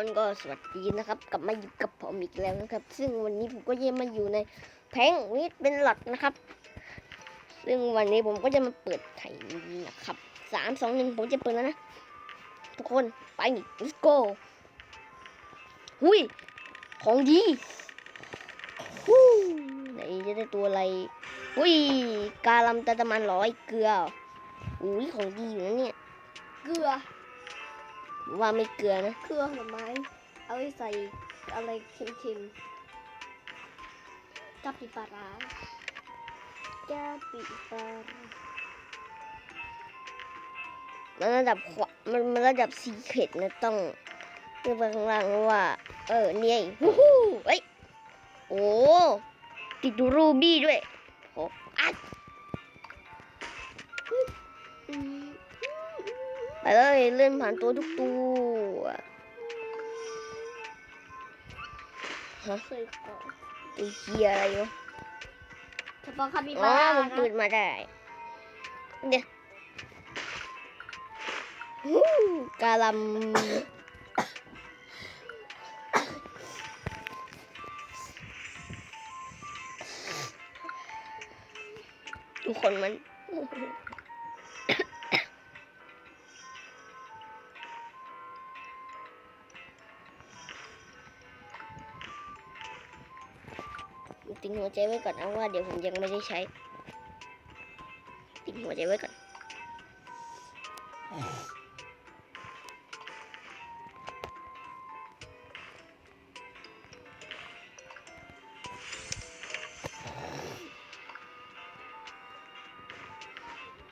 คนก็สวัสดีนะครับ กลับมาอยู่กับผมอีกแล้วนะครับ ซึ่งวันนี้ผมก็ยังมาอยู่ในแพงวิทเป็นหลักนะครับ ซึ่งวันนี้ผมก็จะมาเปิดไข่นี้นะครับสามสองหนึ่งผมจะเปิดแล้วนะ ทุกคนไป let's go หุยของดีฮู้ไหนจะได้ตัวอะไรหุยกาลำตะตะมันร้อยเกลืออุ้ยของดีอยู่นะเนี่ย เกลือ ว่าไม่เกลือนะเครื่องหน่อไม้ เอาไว้ใส่อะไรเค็มๆกะปิปลาร้ากะปิปลาร้ามันระดับขวามันมันระดับซีเคดนะต้องเรียกไปข้างล่างว่า เออเนี่ยฮู้ฮู้เอ้ยโอ้ติดรูบี้ด้วยโอ้อัด ไปเลยเลื่อนผ่านตัวทุกตัวฮะเคยขอตัวเฮียอะไรวะเฉพาะคาปิอ๋บาอร่ามันนะเปิดมาได้ เดี๋ยวฮู้กาลัมทุกคนมัน ติงหัวใจไว้ก่อนนะว่าเดี๋ยวผมยังไม่ได้ใช้ ติงหัวใจไว้ก่อน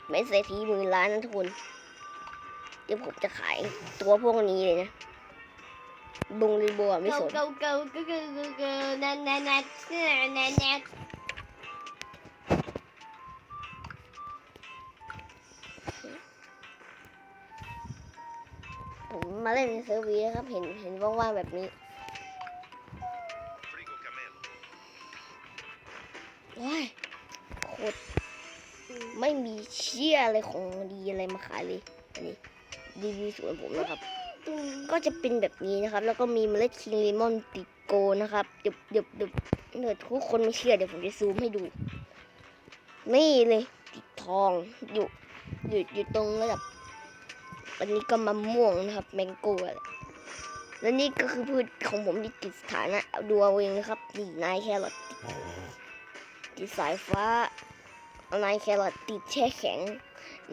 ไม่เศรษฐีหมื่นล้านนะทุกคน เดี๋ยวผมจะขายตัวพวกนี้เลยนะ บงรีบัวไม่สนเกาเกาเกาเกาเกาเกแนนแนนแนนแนนแนนผมมาเล่นในเซิร์ฟวีนะครับ เห็นเห็นว่างๆแบบนี้ว้ายโคตรไม่มีเชี่ยอะไรของดีอะไรมาขายเลย อันนี้รีวิวสวนผมนะครับ ก็จะเป็นแบบนี้นะครับ แล้วก็มีเมล็ดคิงเลมอนติดโกนะครับเดี๋ยวเดี๋ยวเดี๋ยวเดี๋ยวทุกคนไม่เชื่อเดี๋ยวผมจะซูมให้ดู นี่เลยติดทองอยู่อยู่อยู่ตรงระดับอันนี้ก็มะม่วงนะครับแมงโก้แล้วนี่ก็คือพืชของผมที่ติดสถานะเอาดูเอาเองนะครับนี่นายแครอทติดสายฟ้านายแครอทติดแช่แข็ง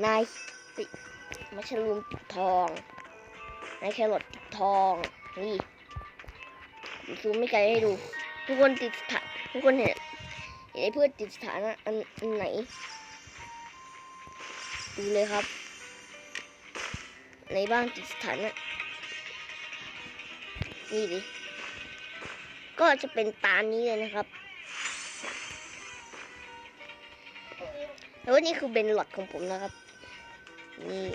นายติดมัชรูมติดทอง นแครอททองนี่ซูมไม่ไกลให้ดู ทุกคนติดสถานทุกคนเห็นเห็นไอ้พืชติดสถานะอันอันไหนดูเลยครับ ในบ้านติดสถานะนี่ดิก็จะเป็นตามนี้เลยนะครับแล้วนี่คือเบนหลอดของผมนะครับ นี่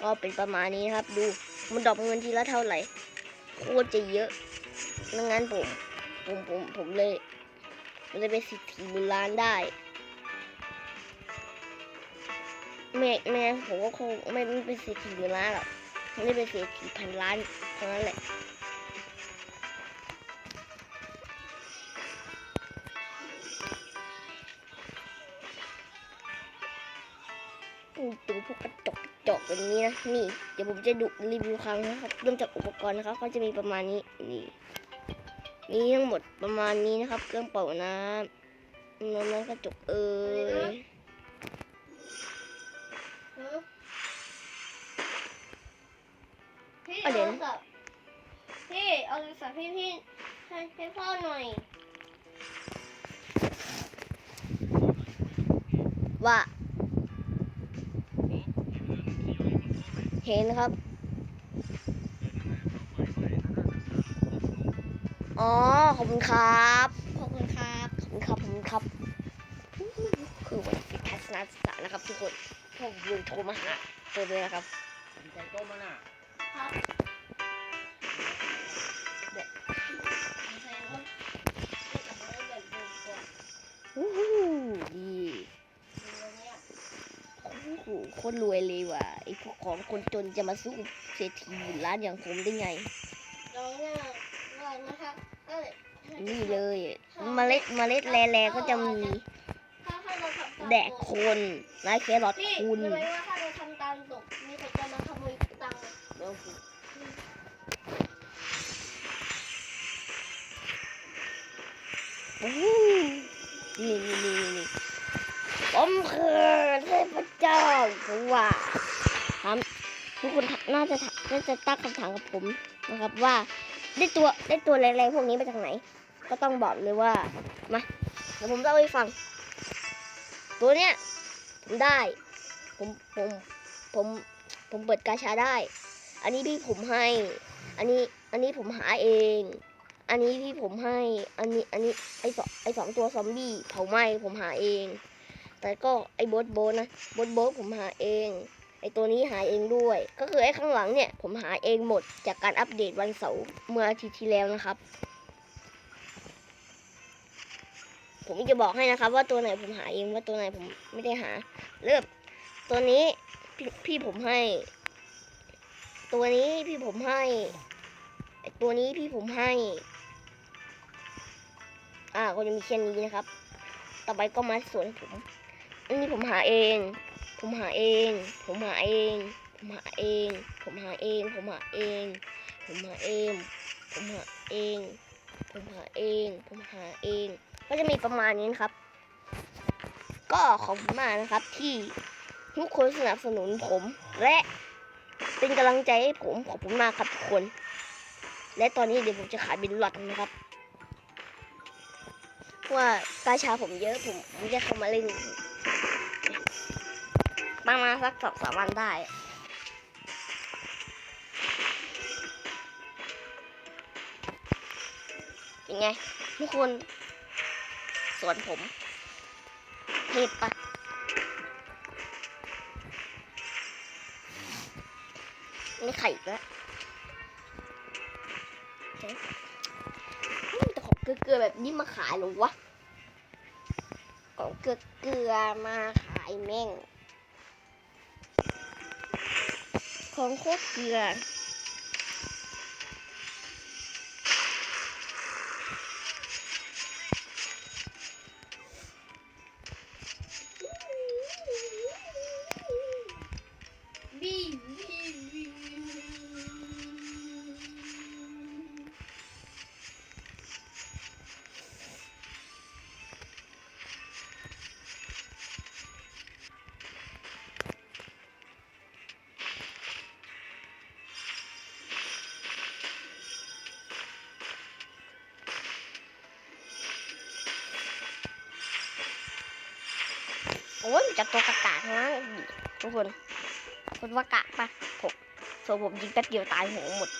ก็เป็นประมาณนี้ครับดู มันดอกเงินทีละเท่าไหร่โคตรจะเยอะดังนั้นผมผมผมผมเลยผมเลยเป็นสิทธิบุญล้านได้ไม่ไม่ผมก็คงไม่ไม่เป็นเศรษฐีล้านหรอกไม่เป็นเศรษฐีพันล้านเท่านั้นแหละ แบบนี้นะนี่เดี๋ยวผมจะดูรีวิวครั้งนะครับเริ่มจากอุปกรณ์นะครับก็จะมีประมาณนี้นี่มีทั้งหมดประมาณนี้นะครับ เครื่องเป่าน้ำน้ำกระจกเอ่ยพี่เอาโทรศัพท์พี่เอาโทรศัพท์ให้พี่ให้ให้พ่อหน่อยว่า เห็นนะครับ อ๋อ ขอบคุณครับ ขอบคุณครับ ขอบคุณครับ ขอบคุณครับ คือวันที่ทัศนศึกษานะครับ ทุกคนพวกลุงโทรมาหาเจอเลยนะครับไก่ต้มมันอะครับ คตรรวยเลยว่ะไอพวกของคนจนจะมาสู้เศรษฐีหมื่นล้านอย่างผมได้ไงตรงนี้ก่อนนะคะเอ้ยนี่เลยเมล็ดเมล็ดแร่ๆก็จะมีถ้าถ้าเราทำตามแดกคนนายแครอทพี่คุณรู้ไหมว่าถ้าเราทำตามตกมีคนจะมาขโมยตังค์โอ้โหนี่นี่นี่นี่ผมคือ เทพเจ้าคือว่าถามทุกคนน่าจะน่าจะตั้งคำถามกับผมนะครับว่าได้ตัวได้ตัวแรงๆพวกนี้มาจากไหน ก็ต้องบอกเลยว่ามาเดี๋ยวผมเล่าให้ฟัง ตัวเนี้ยผมได้ ผมผมผมผมเปิดกาชาได้ อันนี้พี่ผมให้ อันนี้อันนี้ผมหาเอง อันนี้พี่ผมให้ อันนี้อันนี้ไอสองไอสองตัวซอมบี้เผาไหม้ผมหาเอง แต่ก็ไอโบทโบนะโบทโบผมหาเอง ไอตัวนี้หาเองด้วย ก็คือไอข้างหลังเนี่ย ผมหาเองหมดจากการอัปเดตวันเสาร์เมื่ออาทิตย์ที่แล้วนะครับ ผมจะบอกให้นะครับ ว่าตัวไหนผมหาเองว่าตัวไหนผมไม่ได้หา เริ่มตัวนี้พี่พี่ผมให้ ตัวนี้พี่ผมให้ไอตัวนี้พี่ผมให้ อ่าก็จะมีแค่นี้นะครับ ต่อไปก็มาส่วนผม นนี้ผมหาเอง ผมหาเอง ผมหาเอง ผมหาเอง ผมหาเอง ผมหาเอง ผมหาเอง ผมหาเอง ผมหาเอง ผมหาเอง ก็จะมีประมาณนี้นะครับ ก็ขอบคุณมากนะครับที่ทุกคนสนับสนุนผมและเป็นกำลังใจให้ผมขอบคุณมากครับทุกคน และตอนนี้เดี๋ยวผมจะขายบินหลอดนะครับเพราะว่ากาชาผมเยอะผมผมจะเข้ามาเล่น ประมาณสักสองสามวันได้เป็นไงทุกคนสวนผมเทพปะนี่ไข่อีกแล้วแต่ของเกลือแบบนี้มาขายหรอวะ ของเกลือมาขายแม่ง ของโคตรเกลือ โอ้ยมันจะตัวกระกานะทุกคน คนว่ากากปะผมส่วนผมยิงแป๊บเดียวตายหัวหมด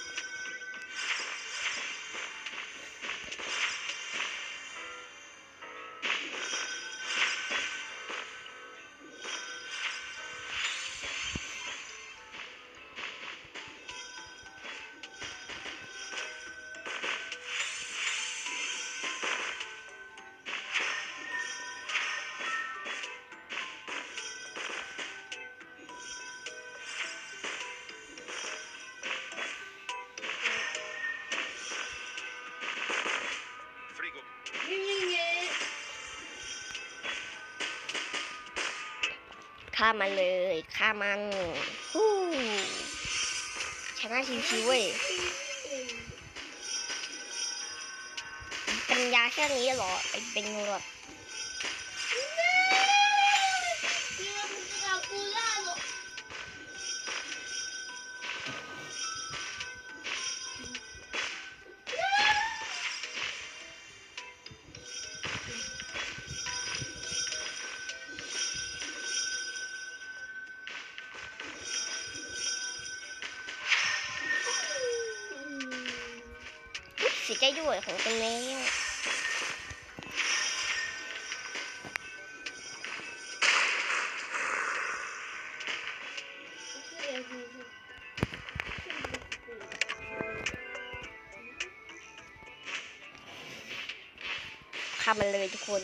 ฆ่ามันเลยฆ่ามันชนะชิวๆเว้ยป็นยาแค่นี้เหรอไอเป็นหลอด ด้วยของเป็นแล้วฆ่ามันเลยทุกคน